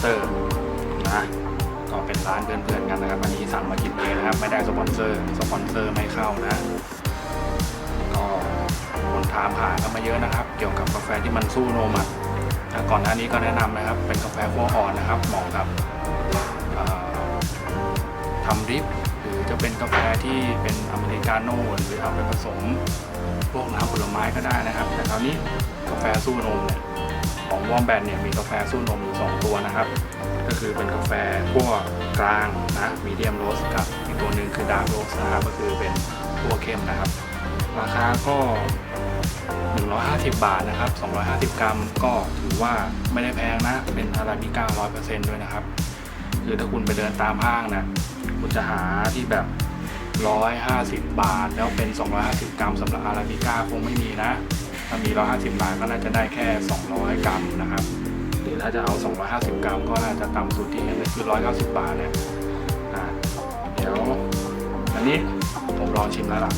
เตอร์นะก็เป็นร้านเพื่อนๆกันนะครับอันนี้สั่งมากินเองนะครับ ไม่ได้สปอนเซอร์สปอนเซอร์ไม่เข้านะก็คนถามหากันมาเยอะนะครับ เกี่ยวกับกาแฟที่มันสู้นมอะก่อนหน้านี้ก็แนะนำนะครับ เป็นกาแฟขั้วอ่อนนะครับเหมาะกับทำริปหรือจะเป็นกาแฟที่เป็นอเมริกาโน่หรือเอาไปผสมพวกน้ำผลไม้ก็ได้นะครับ แต่คราวนี้กาแฟสู้นมเนี่ย ของวอมแบนเนี่ยมีกาแฟสู้นมอยู่สองตัวนะครับ ก็คือเป็นกาแฟขั้วกลางนะมีเดียมโรสกับอีกตัวหนึ่งคือดาร์กโรสนะครับก็คือเป็นขั้วเข้มนะครับ ราคาก็ 150 บาทนะครับ 250 กรัมก็ถือว่าไม่ได้แพงนะ เป็นอาราบิก้า100%ด้วยนะครับ คือถ้าคุณไปเดินตามห้างนะคุณจะหาที่แบบ 150 บาท แล้วเป็น 250 กรัมสำหรับอาราบิก้าคงไม่มีนะ ถ้ามี 150บาทก็น่าจะได้แค่ 200 กรัมนะครับ หรือถ้าจะเอา 250 กรัม ก็น่าจะต่ำสุดที่เห็นเลยคือ 190 บาทเนี่ยเดี๋ยว อันนี้ผมลองชิมแล้วล่ะ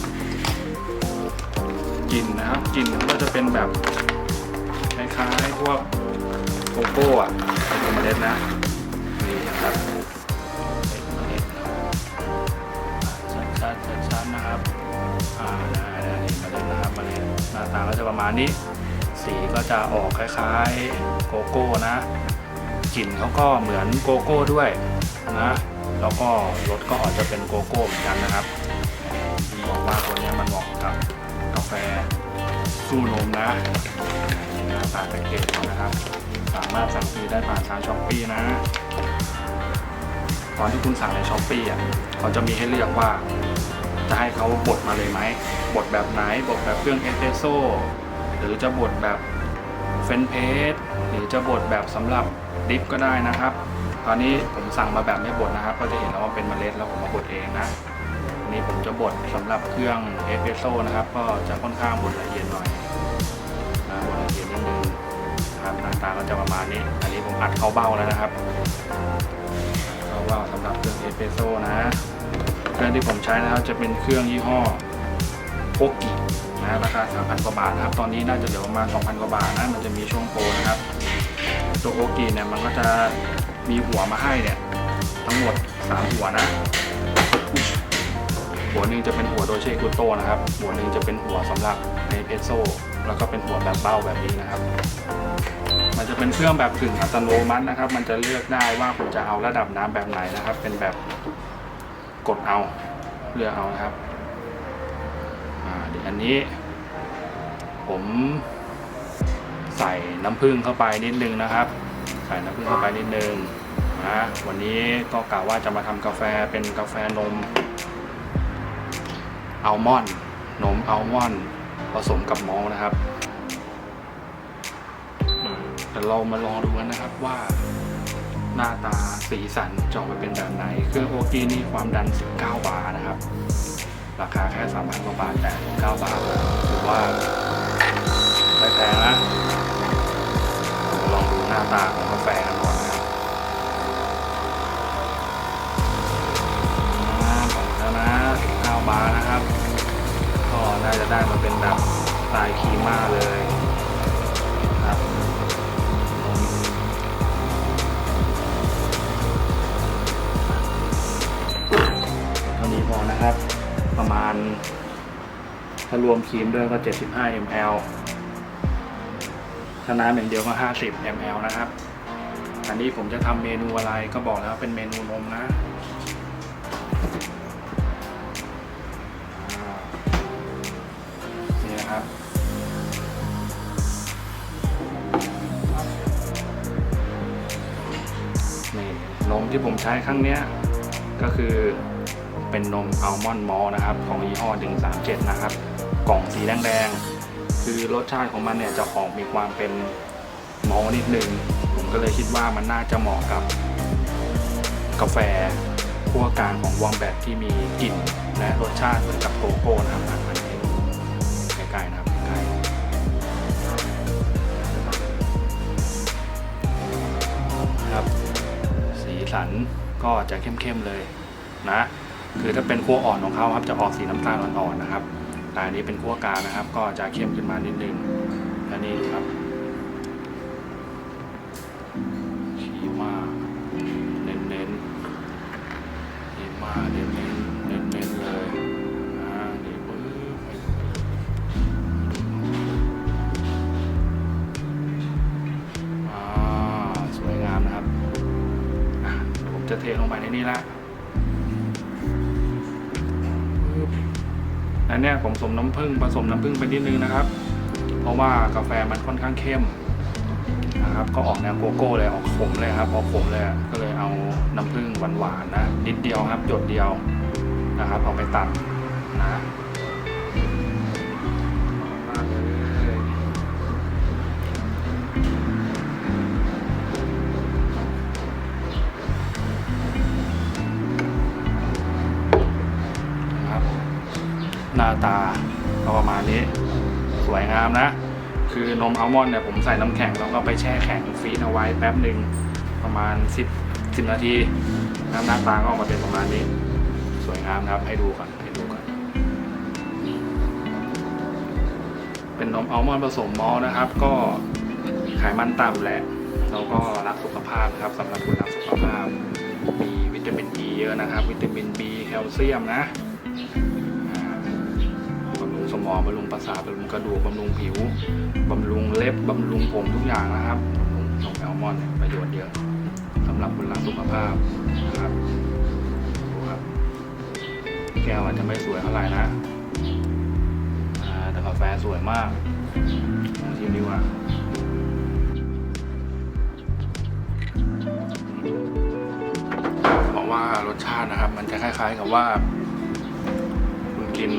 กลิ่นนะครับกลิ่นก็จะเป็นแบบคล้ายๆพวกโกโก้อะเป็นเมล็ดนะนี่นะครับ ประมาณนี้ สีก็จะออกคล้ายๆโกโก้นะกลิ่นเขาก็เหมือนโกโก้ด้วยนะแล้วก็รสก็อาจจะเป็นโกโก้เหมือนกันนะครับบอกว่าตัวเนี้ยมันเหมาะกับกาแฟสู้นมนะนี่น้าตาแพ็กเกจเขานะครับ สามารถสั่งซื้อได้ผ่านทางช้อปปี้นะตอนที่คุณสั่งในช้อปปี้อะเขาจะมีให้เลือกว่า จะให้เขาบดมาเลยไหมบดแบบไหนบดแบบเครื่องเอสเปรสโซ่หรือจะบดแบบเฟนเพสหรือจะบดแบบสำหรับดิฟก็ได้นะครับ ตอนนี้ผมสั่งมาแบบไม่บดนะครับ ก็จะเห็นแล้วว่าเป็นเมล็ดแล้วผมมาบดเองนะอันนี้ผมจะบดสำหรับเครื่องเอสเปรสโซ่นะครับ ก็จะค่อนข้างบดละเอียดหน่อยนะบดละเอียดนิดนึงนะครับหน้าตาก็จะประมาณนี้ อันนี้ผมอัดเข้าเบ้าแล้วนะครับเข้าเบ้าสำหรับเครื่องเอสเปรสโซ่นะ เครื่องที่ผมใช้นะครับจะเป็นเครื่องยี่ห้อโกกินะราคา 3,000 กว่าบาทนะครับตอนนี้น่าจะเหลือประมาณ 2,000 กว่าบาทนะมันจะมีช่วงโปรนะครับ ตัวโอกิเนี่ยมันก็จะมีหัวมาให้เนี่ยทั้งหมด 3 หัวนะหัวหนึ่งจะเป็นหัวโดเชกุโตนะครับ หัวหนึ่งจะเป็นหัวสำหรับในเพโซแล้วก็เป็นหัวแบบเบ้าแบบนี้นะครับ มันจะเป็นเครื่องแบบกึ่งอัตโนมัตินะครับ มันจะเลือกได้ว่าคุณจะเอาระดับน้ำแบบไหนนะครับ เป็นแบบ กดเอาเลือกเอานะครับอ่าเดี๋ยวอันนี้ ผมใส่น้ำผึ้งเข้าไปนิดนึงนะครับ ใส่น้ำผึ้งเข้าไปนิดนึงนะวันนี้ก็กะว่าจะมาทำกาแฟเป็นกาแฟนมอัลมอนด์นมอัลมอนด์ผสมกับมอลนะครับแต่เรามาลองดูกันนะครับว่า หน้าตาสีสันจออกมาเป็นแบบไหน เครื่องโอกีนี่ความดัน 19 บาทนะครับ ราคาแค่ 3,000กว่าบาทแต่ 9 บาทถือว่าไม่แพงนะลองดูหน้าตาของกาแฟกันก่อนนะครับอ่าบอกแล้วนะ9บาทนะครับ ก็น่าจะได้มาเป็นแบบสไตล์คีม่าเลย ณ ถ้ารวมครีมด้วยก็ 75 ml ถ้าน้ำอย่างเดียวก็ 50 ml นะครับ อันนี้ผมจะทำเมนูอะไรก็บอกแล้วเป็นเมนูนมนะนี่นะครับนี่นมที่ผมใช้ครั้งเนี้ยก็คือ เป็นนมอัลมอนด์มอลนะครับ ของยี่ห้อดึง37 นะครับ กล่องสีแดงๆ คือรสชาติของมันเนี่ยจะออกมีความเป็นมอลนิดนึง ผมก็เลยคิดว่ามันน่าจะเหมาะกับ กาแฟคั่วกลางของวองแบตที่มีกลิ่นและรสชาติเหมือนกับโกโก้นะครับอันนี้ใกล้ๆนะครับใกล้ครับ สีสันก็จะเข้มๆเลยนะ คือถ้าเป็นคั่วอ่อนของเขาครับจะออกสีน้ำตาลอ่อนๆนะครับแต่อันนี้เป็นคั่วกลางนะครับ ก็จะเข้มขึ้นมานิดนึงและนี่ดูครับชีมาเน้นเน้นชีมาเน้นเน้นเน้นเน้นเลยอ่านี่ปึ๊บอ่าสวยงามนะครับผมจะเทลงไปในนี้ละ อันนี้ผมผสมน้ำผึ้งผสมน้ำผึ้งไปนิดนึงนะครับ เพราะว่ากาแฟมันค่อนข้างเข้มนะครับก็ออกแนวโกโก้เลยออกขมเลยครับออกขมเลยก็เลยเอาน้ำผึ้งหวานๆนะนิดเดียวครับหยดเดียวนะครับเอาไปตัดนะ น้าตาก็ประมาณนี้ สวยงามนะ คือนมอัลมอนด์เนี่ยผมใส่น้ำแข็งแล้วก็ไปแช่แข็งฟรีซเอาไว้แป๊บหนึ่งประมาณ 10 10 นาทีน้ำหน้าตาก็ออกมาเป็นประมาณนี้ สวยงามนะครับให้ดูก่อนให้ดูก่อนเป็นนมอัลมอนด์ผสมมอลนะครับ ก็ไขมันต่ำแหละแล้วก็รักสุขภาพนะครับสำหรับคนรักสุขภาพมีวิตามิน E เยอะนะครับ วิตามิน B แคลเซียมนะ มองบำรุงประสาทบำรุงกระดูกบำรุงผิวบำรุงเล็บบำรุงผมทุกอย่างนะครับบำรุงนมแอลมอนด์ประโยชน์เยอะสำหรับคนรักสุขภาพนะครับดูครับ แก้วอาจจะไม่สวยเท่าไหร่นะแต่กาแฟสวยมากลองชิมดีกว่าบอกว่ารสชาตินะครับ มันจะคล้ายๆกับว่า คุณกิน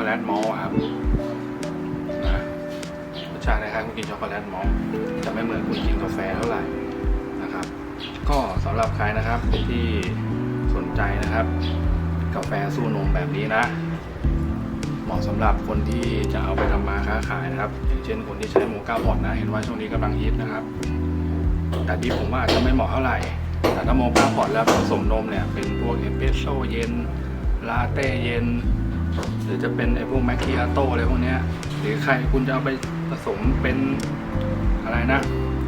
โกแลตมอลครับนะรสชาติคล้ายๆคุณกินช็อกโกแลตมอลจะไม่เหมือนคุณกินกาแฟเท่าไหร่นะครับ ก็สำหรับใครนะครับที่สนใจนะครับ กาแฟสู้นมแบบนี้นะ เหมาะสำหรับคนที่จะเอาไปทำมาค้าขายนะครับ อย่างเช่นคนที่ใช้โมก้าพอตนะเห็นว่าช่วงนี้กำลังฮิตนะครับ แต่ที่ผมว่าอาจจะไม่เหมาะเท่าไหร่แต่ถ้าโมก้าพอตแล้วผสมนมเนี่ยเป็นพวกเอสเปรสโซ่เย็นลาเต้เย็น หรือจะเป็นไอ้พวกแมคคิอาโต้อะไรพวกนี้หรือใครคุณจะเอาไปผสมเป็นอะไรนะ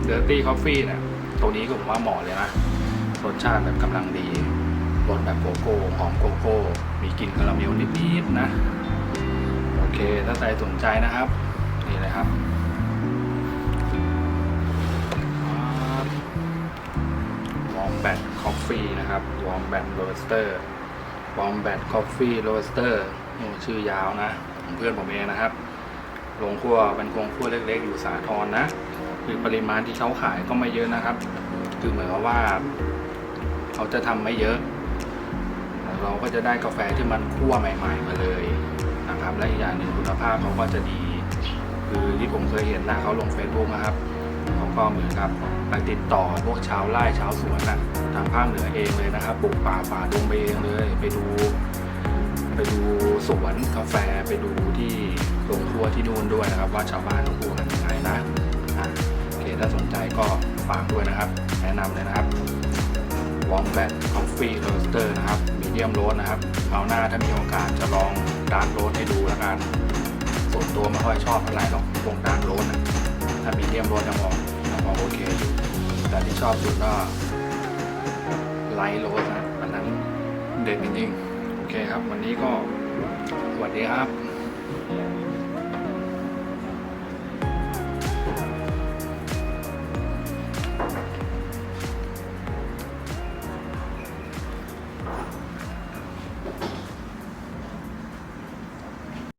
เดอร์ตี้คอฟฟี่นี่ยตัวนี้ก็ผมว่าเหมาะเลยนะรสชาติแบบกำลังดีรสแบบโกโก้หอมโกโก้ มีกลิ่นคาราเมลนิดๆนะ โอเค ถ้าใครสนใจนะครับ นี่เลยครับวอมแบทคอฟฟี่นะครับวอมแบทโรสเตอร์วอมแบทคอฟฟี่โรสเตอร์ ชื่อยาวนะของเพื่อนผมเองนะครับโรงครัวเป็นโรงครัวเล็ก ๆ อยู่สาทรนะ คือปริมาณที่เขาขายก็ไม่เยอะนะครับ คือเหมือนกับว่า เขาจะทำไม่เยอะ เราก็จะได้กาแฟที่มันคั่วใหม่ ๆ มาเลยนะครับ และอีกอย่างหนึ่งคุณภาพเขาก็จะดี คือที่ผมเคยเห็นนะเขาลงเฟซบุ๊กนะครับเขาก็เหมือนกับไปติดต่อพวกชาวไร่ชาวสวนนะทางภาคเหนือเองเลยนะครับปลูกป่าฝ่าดงไปเองเลย ไปดู ไปดูสวนกาแฟไปดูที่โรงครัวที่นู่นด้วยนะครับ ว่าชาวบ้านเขาปลูกกันยังไงนะโอเคถ้าสนใจก็ฝากด้วยนะครับ แนะนำเลยนะครับวอมแบทคอฟฟี่โรสเตอร์นะครับมีเดียมโรสนะครับคราวหน้าถ้ามีโอกาสจะลองดาร์กโรสให้ดูแล้วกันส่วนตัวไม่ค่อยชอบอะไรหรอกพวกดาร์กโรสนะถ้ามีเดียมโรสยังพอยังพอโอเคอยู่แต่ที่ชอบสุดก็ไลท์โรสนะอันนั้นเด็ดจริงๆ เคครับ วันนี้ก็สวัสดีครับ